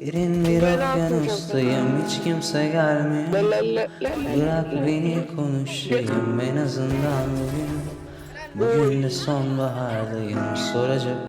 Derin bir okyanustayım hiç kimse gelmiyor. Bırak beni konuşayım. En azından bugün Bugün de sonbahardayım. Soracak